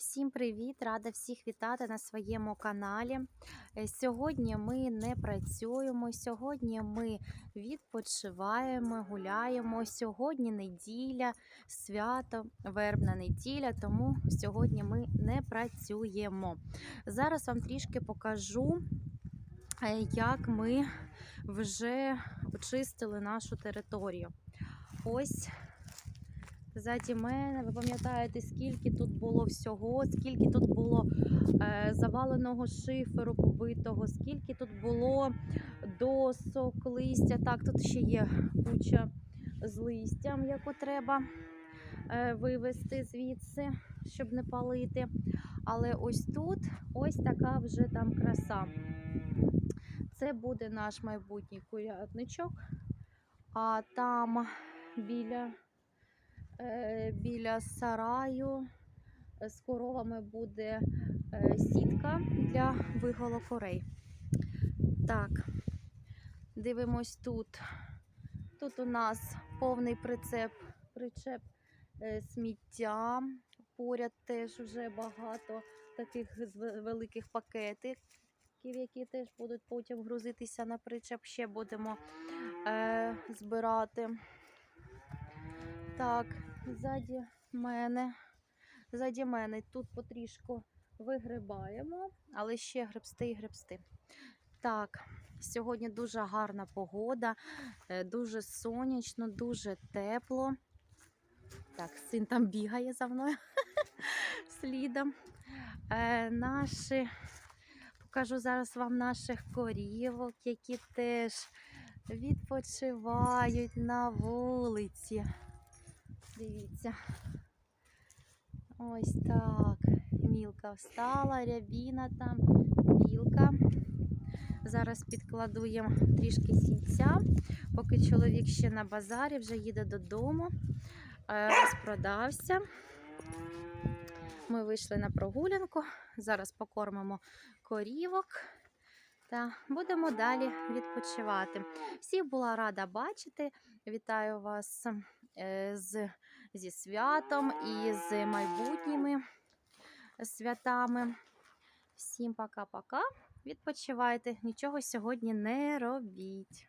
Всім привіт! Рада всіх вітати на своєму каналі. Е, Сьогодні ми не працюємо, сьогодні ми відпочиваємо, гуляємо. Сьогодні неділя, свято, вербна неділя, тому сьогодні ми не працюємо. Зараз вам трішки покажу, е, як ми вже очистили нашу територію. Ось Ззаді мене, ви пам'ятаєте, скільки тут було всього, скільки тут було е, заваленого шиферу побитого, скільки тут було досок, листя. Так, тут ще є куча з листям, яку треба е, вивезти звідси, щоб не палити. Але ось тут ось така вже там краса. Це буде наш майбутній курятничок, а там біля біля сараю е, з коровами буде е, сітка для виголу корей. Так, дивимось тут. Тут у нас повний прицеп, причеп е, сміття. Поряд теж вже багато таких великих пакетиків, які теж будуть потім грузитися на причеп. Ще будемо е, збирати. Так, ззаді мене, ззаді мене тут потрішку вигрибаємо, але ще гребсти і гребсти. Так, сьогодні дуже гарна погода, е, дуже сонячно, дуже тепло. Так, син там бігає за мною слідом. Е, наші, покажу зараз вам наших корівок, які теж відпочивають на вулиці. Дивіться. Ось так. Мілка встала, рябіна там, білка. Зараз підкладу їм трішки сінця, поки чоловік ще на базарі, вже їде додому, е, розпродався. Ми вийшли на прогулянку. Зараз покормимо корівок та будемо далі відпочивати. Всіх була рада бачити. Вітаю вас е, з, зі святом і з майбутніми святами. Всім пока-пока. Відпочивайте, нічого сьогодні не робіть.